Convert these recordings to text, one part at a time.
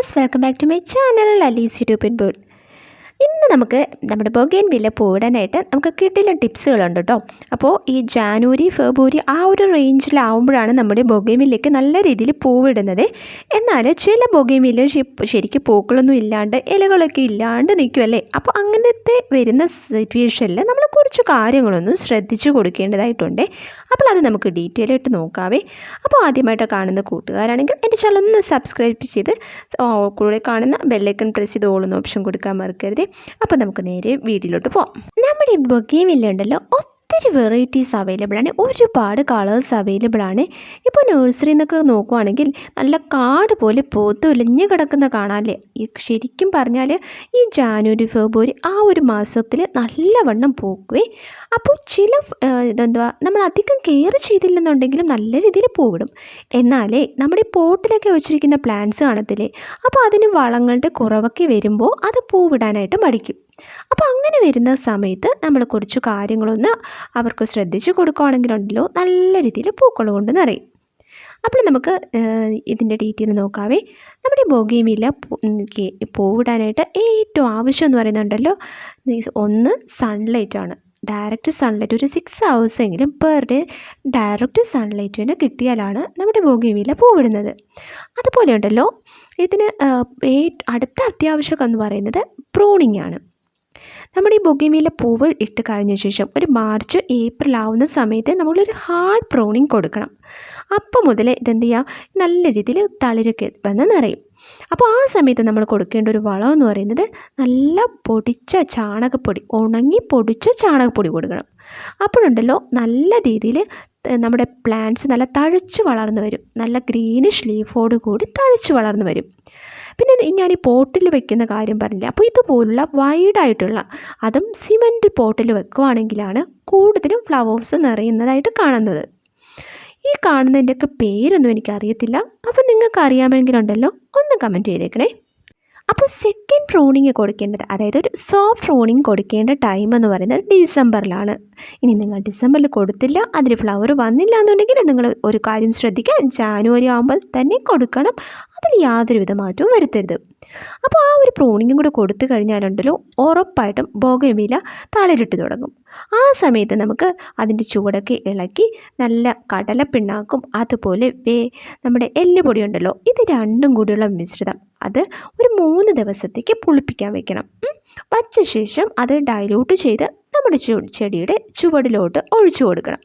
viewers welcome back to my channel Ali's YouTube in ball ഇന്ന് നമുക്ക് നമ്മുടെ ബൊഗേൻ വില്ല പോയിടാനായിട്ട് നമുക്ക് കിട്ടില്ല ടിപ്സുകളുണ്ട് കേട്ടോ. അപ്പോൾ ഈ ജാനുവരി ഫെബ്രുവരി ആ ഒരു റേഞ്ചിലാവുമ്പോഴാണ് നമ്മുടെ ബൊഗേൻ വില്ലയ്ക്ക് നല്ല രീതിയിൽ പൂവിടുന്നത്. എന്നാൽ ചില ബൊഗേൻ വില്ല ശരിക്കും പൂക്കളൊന്നും ഇല്ലാണ്ട് ഇലകളൊക്കെ ഇല്ലാണ്ട് നിൽക്കുമല്ലേ അപ്പോൾ അങ്ങനത്തെ വരുന്ന സിറ്റുവേഷനിൽ നമ്മൾ കുറച്ച് കാര്യങ്ങളൊന്നും ശ്രദ്ധിച്ചു കൊടുക്കേണ്ടതായിട്ടുണ്ട്. അപ്പോൾ അത് നമുക്ക് ഡീറ്റെയിൽ ആയിട്ട് നോക്കാവേ. അപ്പോൾ ആദ്യമായിട്ട് കാണുന്ന കൂട്ടുകാരാണെങ്കിൽ എന്റെ ചാനൽ ഒന്ന് സബ്സ്ക്രൈബ് ചെയ്ത് കൂടെ കാണുന്ന ബെല്ലൈക്കൺ പ്രസ് ചെയ്ത് ഓളുന്ന ഓപ്ഷൻ കൊടുക്കാൻ മറക്കരുത്. അപ്പോൾ നമുക്ക് നേരെ വീട്ടിലോട്ട് പോകാം നമ്മുടെ ഈ ബൊഗേം ഉണ്ടല്ലോ ഒത്തിരി വെറൈറ്റീസ് അവൈലബിൾ ആണ്. ഒരുപാട് കളേഴ്സ് അവൈലബിൾ ആണ്. ഇപ്പോൾ നഴ്സറി എന്നൊക്കെ നോക്കുവാണെങ്കിൽ നല്ല കാട് പോലെ പോത്ത് ഒലിഞ്ഞ് കിടക്കുന്ന ഈ ശരിക്കും പറഞ്ഞാൽ ഈ ജാനുവരി ഫെബ്രുവരി ആ ഒരു മാസത്തിൽ നല്ലവണ്ണം പൂക്കുവേ. അപ്പോൾ ചില ഇതെന്തുവാ നമ്മൾ അധികം കെയർ ചെയ്തില്ലെന്നുണ്ടെങ്കിലും നല്ല രീതിയിൽ പൂവിടും. എന്നാലേ നമ്മുടെ പോട്ടിലൊക്കെ വെച്ചിരിക്കുന്ന പ്ലാന്റ്സ് കാണത്തില്ലേ? അപ്പോൾ അതിന് വളങ്ങളുടെ കുറവൊക്കെ വരുമ്പോൾ അത് പൂവിടാനായിട്ട് മടിക്കും. അപ്പോൾ അങ്ങനെ വരുന്ന സമയത്ത് നമ്മൾ കുറച്ച് കാര്യങ്ങളൊന്ന് അവർക്ക് ശ്രദ്ധിച്ച് കൊടുക്കുകയാണെങ്കിലുണ്ടല്ലോ നല്ല രീതിയിൽ പൂക്കൾ കൊണ്ട് നിറയും. അപ്പോൾ നമുക്ക് ഇതിന്റെ ഡീറ്റെയിൽ നോക്കാവേ. നമ്മുടെ ബൊഗേമില്ല പൂവിടാനായിട്ട് ഏറ്റവും ആവശ്യം എന്ന് പറയുന്നുണ്ടല്ലോ ഒന്ന് സൺലൈറ്റ് ആണ്. ഡയറക്റ്റ് സൺലൈറ്റ് ഒരു സിക്സ് എങ്കിലും പെർ ഡേ ഡയറക്റ്റ് സൺലൈറ്റ് തന്നെ കിട്ടിയാലാണ് നമ്മുടെ ബോഗിമില പൂവിടുന്നത്. അതുപോലെ ഉണ്ടല്ലോ ഇതിന് അടുത്ത അത്യാവശ്യം എന്ന് പറയുന്നത് പ്രൂണിങ് ആണ്. നമ്മുടെ ഈ ബൊഗിമീല പൂവ് ഇട്ട് കഴിഞ്ഞ ശേഷം ഒരു മാർച്ച് ഏപ്രിൽ ആവുന്ന സമയത്ത് നമ്മളൊരു ഹാർഡ് പ്രോണിങ് കൊടുക്കണം. അപ്പോൾ മുതൽ ഇതെന്ത് ചെയ്യുക നല്ല രീതിയിൽ തളിരൊക്കെ വന്ന് നിറയും. അപ്പോൾ ആ സമയത്ത് നമ്മൾ കൊടുക്കേണ്ട ഒരു വളം എന്ന് പറയുന്നത് നല്ല പൊടിച്ച ചാണകപ്പൊടി ഉണങ്ങി പൊടിച്ച ചാണകപ്പൊടി കൊടുക്കണം. അപ്പോഴുണ്ടല്ലോ നല്ല രീതിയിൽ നമ്മുടെ പ്ലാന്റ്സ് നല്ല തഴച്ച് വളർന്നു വരും. നല്ല ഗ്രീനിഷ് ലീഫോട് കൂടി തഴച്ച് വളർന്നു വരും. പിന്നെ ഞാൻ ഈ പോട്ടിൽ വെക്കുന്ന കാര്യം പറഞ്ഞില്ല? അപ്പോൾ ഇതുപോലുള്ള വൈഡായിട്ടുള്ള അതും സിമന്റ് പോട്ടിൽ വെക്കുവാണെങ്കിലാണ് കൂടുതലും ഫ്ലവേഴ്സ് നിറയുന്നതായിട്ട് കാണുന്നത്. ഈ കാണുന്നതിന്റെയൊക്കെ പേരൊന്നും എനിക്കറിയത്തില്ല. അപ്പോൾ നിങ്ങൾക്ക് അറിയാമെങ്കിലുണ്ടല്ലോ ഒന്ന് കമന്റ് ചെയ്തേക്കണേ. അപ്പോൾ സെക്കൻഡ് പ്രൂണിങ് കൊടുക്കേണ്ടത് അതായത് ഒരു സോഫ്റ്റ് പ്രൂണിങ് കൊടുക്കേണ്ട ടൈം എന്ന് പറയുന്നത് ഡിസംബറിലാണ് ഇനി നിങ്ങൾ ഡിസംബറിൽ കൊടുത്തില്ല അതിൽ ഫ്ലവർ വന്നില്ല എന്നുണ്ടെങ്കിൽ നിങ്ങൾ ഒരു കാര്യം ശ്രദ്ധിക്കുക ജാനുവരി ആകുമ്പോൾ തന്നെ കൊടുക്കണം. അതിൽ യാതൊരുവിധ മാറ്റവും വരുത്തരുത്. അപ്പോൾ ആ ഒരു പ്രോണിങ്ങും കൂടെ കൊടുത്തു കഴിഞ്ഞാലുണ്ടല്ലോ ഉറപ്പായിട്ടും ബോഗമില തളിരിട്ട് തുടങ്ങും. ആ സമയത്ത് നമുക്ക് അതിന്റെ ചുവടൊക്കെ ഇളക്കി നല്ല കടലപ്പിണ്ണാക്കും അതുപോലെ വേ നമ്മുടെ എല്ലുപൊടി ഉണ്ടല്ലോ ഇത് രണ്ടും കൂടിയുള്ള മിശ്രിതം അത് ഒരു മൂന്ന് ദിവസത്തേക്ക് പുളിപ്പിക്കാൻ വെക്കണം. വച്ച ശേഷം അത് ഡൈലൂട്ട് ചെയ്ത് നമ്മുടെ ചെടിയുടെ ചുവടിലോട്ട് ഒഴിച്ചു കൊടുക്കണം.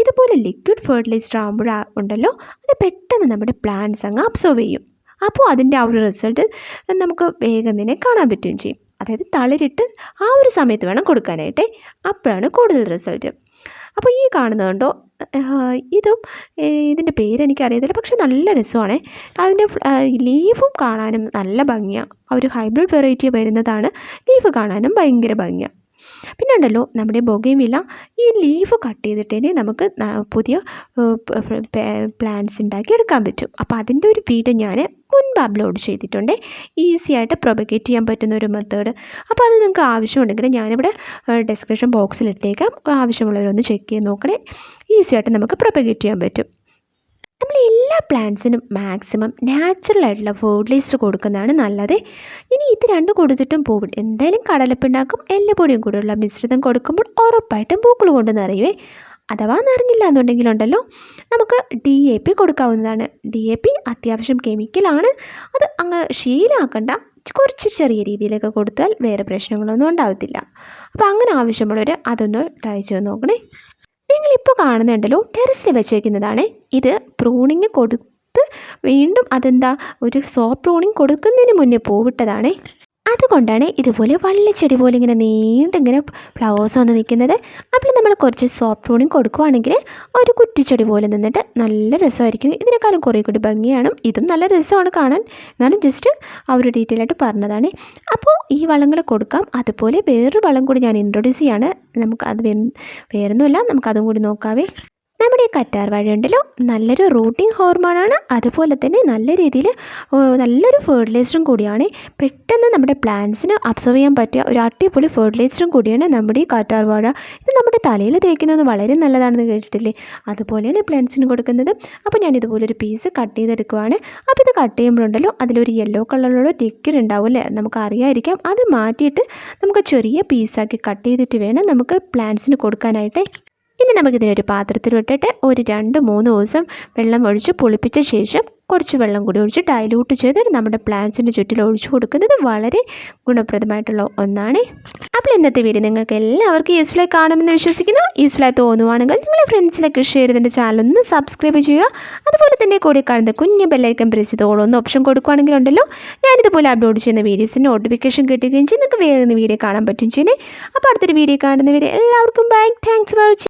ഇതുപോലെ ലിക്വിഡ് ഫെർട്ടിലൈസർ ആകുമ്പോഴാ ഉണ്ടല്ലോ അത് പെട്ടെന്ന് നമ്മുടെ പ്ലാന്റ്സ് അങ്ങ് അബ്സോർവ് ചെയ്യും. അപ്പോൾ അതിന്റെ ആ ഒരു റിസൾട്ട് നമുക്ക് വേഗം തന്നെ കാണാൻ പറ്റുകയും ചെയ്യും. അതായത് തളിരിട്ട് ആ ഒരു സമയത്ത് വേണം കൊടുക്കാനായിട്ട്. അപ്പോഴാണ് കൂടുതൽ റിസൾട്ട് അപ്പോൾ ഈ കാണുന്നതുകൊണ്ടോ ഇതും ഇതിന്റെ പേരെനിക്കറിയത്തില്ല പക്ഷെ നല്ല രസമാണ്. അതിന്റെ ലീഫും കാണാനും നല്ല ഭംഗിയാണ് ആ ഒരു ഹൈബ്രിഡ് വെറൈറ്റി വരുന്നതാണ്. ലീഫ് കാണാനും ഭയങ്കര ഭംഗിയാണ് പിന്നെ ഉണ്ടല്ലോ നമ്മുടെ ബൊഗേമില്ല ഈ ലീഫ് കട്ട് ചെയ്തിട്ടേ നമുക്ക് പുതിയ പ്ലാന്റ്സ് ഉണ്ടാക്കി എടുക്കാൻ പറ്റും. അപ്പോൾ അതിന്റെ ഒരു വീഡിയോ ഞാൻ മുൻപ് അപ്ലോഡ് ചെയ്തിട്ടുണ്ട്. ഈസി ആയിട്ട് പ്രൊബഗേറ്റ് ചെയ്യാൻ പറ്റുന്ന ഒരു മെത്തേഡ് അപ്പോൾ അത് നിങ്ങൾക്ക് ആവശ്യമുണ്ടെങ്കിൽ ഞാനിവിടെ ഡിസ്ക്രിപ്ഷൻ ബോക്സിൽ ഇട്ടേക്കാം. ആവശ്യമുള്ളവരൊന്ന് ചെക്ക് ചെയ്ത് നോക്കണേ. ഈസി ആയിട്ട് നമുക്ക് പ്രൊബഗേറ്റ് ചെയ്യാൻ പറ്റും. നമ്മൾ എല്ലാ പ്ലാന്റ്സിനും മാക്സിമം നാച്ചുറൽ ആയിട്ടുള്ള ഫെർട്ടിലൈസർ കൊടുക്കുന്നതാണ് നല്ലത്. ഇനി ഇത് രണ്ടും കൊടുത്തിട്ടും പൂവിൽ എന്തായാലും കടലപ്പിണ്ണാക്കും എല്ലുപൊടിയും കൂടെയുള്ള മിശ്രിതം കൊടുക്കുമ്പോൾ ഉറപ്പായിട്ടും പൂക്കൾ കൊണ്ട് നിറയുവേ. അഥവാ നിറഞ്ഞില്ല എന്നുണ്ടെങ്കിലുണ്ടല്ലോ നമുക്ക് ഡി എ പി കൊടുക്കാവുന്നതാണ്. ഡി എ പി അത്യാവശ്യം കെമിക്കലാണ് അത് അങ്ങ് ശീലമാക്കണ്ട കുറച്ച് ചെറിയ രീതിയിലൊക്കെ കൊടുത്താൽ വേറെ പ്രശ്നങ്ങളൊന്നും ഉണ്ടാവത്തില്ല. അപ്പോൾ അങ്ങനെ ആവശ്യമുള്ളവർ അതൊന്ന് ട്രൈ ചെയ്ത് നോക്കണേ. നിങ്ങളിപ്പോൾ കാണുന്നുണ്ടല്ലോ ടെറസിൽ വെച്ചേക്കുന്നതാണ്. ഇത് പ്രൂണിങ് കൊടുത്ത് വീണ്ടും അതെന്താ? ഒരു സോപ്പ് പ്രൂണിങ് കൊടുക്കുന്നതിന് മുന്നേ പൂവിട്ടതാണ്. അതുകൊണ്ടാണ് ഇതുപോലെ വള്ളിച്ചെടി പോലെ ഇങ്ങനെ നീണ്ടിങ്ങനെ ഫ്ലവേഴ്സ് വന്ന് നിൽക്കുന്നത്. അപ്പോൾ നമ്മൾ കുറച്ച് സോഫ്റ്റ് പ്രൂണിങ് കൊടുക്കുവാണെങ്കിൽ ഒരു കുറ്റിച്ചെടി പോലെ നിന്നിട്ട് നല്ല രസമായിരിക്കും. ഇതിനേക്കാളും കുറേ കൂടി ഭംഗിയാണ്. ഇതും നല്ല രസമാണ് കാണാൻ. എന്നാലും ജസ്റ്റ് ആ ഒരു ഡീറ്റെയിൽ ആയിട്ട് പറഞ്ഞതാണ്. അപ്പോൾ ഈ വളങ്ങൾ കൊടുക്കാം. അതുപോലെ വേറൊരു വളം കൂടി ഞാൻ ഇൻട്രൊഡ്യൂസ് ചെയ്യാണ്. നമുക്ക് അത് വേറൊന്നുമില്ല നമുക്കതും കൂടി നോക്കാവേ. നമ്മുടെ കറ്റാർ വാഴ ഉണ്ടല്ലോ നല്ലൊരു റൂട്ടിംഗ് ഹോർമോണാണ് അതുപോലെ തന്നെ നല്ല രീതിയിൽ നല്ലൊരു ഫെർട്ടിലൈസറും കൂടിയാണ്. പെട്ടെന്ന് നമ്മുടെ പ്ലാന്റ്സിന് അബ്സർവ് ചെയ്യാൻ പറ്റിയ ഒരു അടിപൊളി ഫെർട്ടിലൈസറും കൂടിയാണ് നമ്മുടെ ഈ കറ്റാർ വാഴ. ഇത് നമ്മുടെ തലയിൽ തേക്കുന്നത് വളരെ നല്ലതാണെന്ന് കേട്ടിട്ടില്ലേ? അതുപോലെയാണ് പ്ലാന്റ്സിന് കൊടുക്കുന്നത്. അപ്പോൾ ഞാൻ ഇതുപോലെ ഒരു പീസ് കട്ട് ചെയ്തെടുക്കുവാണ്. അപ്പോൾ ഇത് കട്ട് ചെയ്യുമ്പോഴുണ്ടല്ലോ അതിലൊരു യെല്ലോ കളറിലുള്ള ടിക്കർ ഉണ്ടാവും അല്ലേ? നമുക്ക് അറിയായിരിക്കാം അത് മാറ്റിയിട്ട് നമുക്ക് ചെറിയ പീസാക്കി കട്ട് ചെയ്തിട്ട് വേണം നമുക്ക് പ്ലാന്റ്സിന് കൊടുക്കാനായിട്ട്. ഇനി നമുക്കിതിനൊരു പാത്രത്തിൽ വിട്ടിട്ട് ഒരു രണ്ട് മൂന്ന് ദിവസം വെള്ളം ഒഴിച്ച് പുളിപ്പിച്ച ശേഷം കുറച്ച് വെള്ളം കൂടി ഒഴിച്ച് ഡൈലൂട്ട് ചെയ്ത് നമ്മുടെ പ്ലാന്റ്സിന്റെ ചുറ്റിൽ ഒഴിച്ചു കൊടുക്കുന്നത് വളരെ ഗുണപ്രദമായിട്ടുള്ള ഒന്നാണ്. അപ്പോൾ ഇന്നത്തെ വീഡിയോ നിങ്ങൾക്ക് എല്ലാവർക്കും യൂസ്ഫുള്ളായി കാണുമെന്ന് വിശ്വസിക്കുന്നു. യൂസ്ഫുള്ളായി തോന്നുവാണെങ്കിൽ നിങ്ങളെ ഫ്രണ്ട്സിലേക്ക് ഷെയർ ചെയ്തിന്റെ ചാനൽ ഒന്ന് സബ്സ്ക്രൈബ് ചെയ്യുക. അതുപോലെ തന്നെ കൂടി കാണുന്ന കുഞ്ഞ് ബെല്ലൈക്കൻ പ്രസ് ചെയ്ത് ഓളൊന്ന് ഓപ്ഷൻ കൊടുക്കുകയാണെങ്കിൽ ഉണ്ടല്ലോ. ഞാനിതുപോലെ അപ്ലോഡ് ചെയ്യുന്ന വീഡിയോസിന് നോട്ടിഫിക്കേഷൻ കിട്ടുകയും ചെയ്യും. നിങ്ങൾക്ക് വേഗം വീഡിയോ കാണാൻ പറ്റും ചെയ്യുന്നത് അപ്പോൾ അടുത്തൊരു വീഡിയോ കാണുന്നവരെ എല്ലാവർക്കും ബൈ താങ്ക്സ് ഫോർ വാച്ചിങ്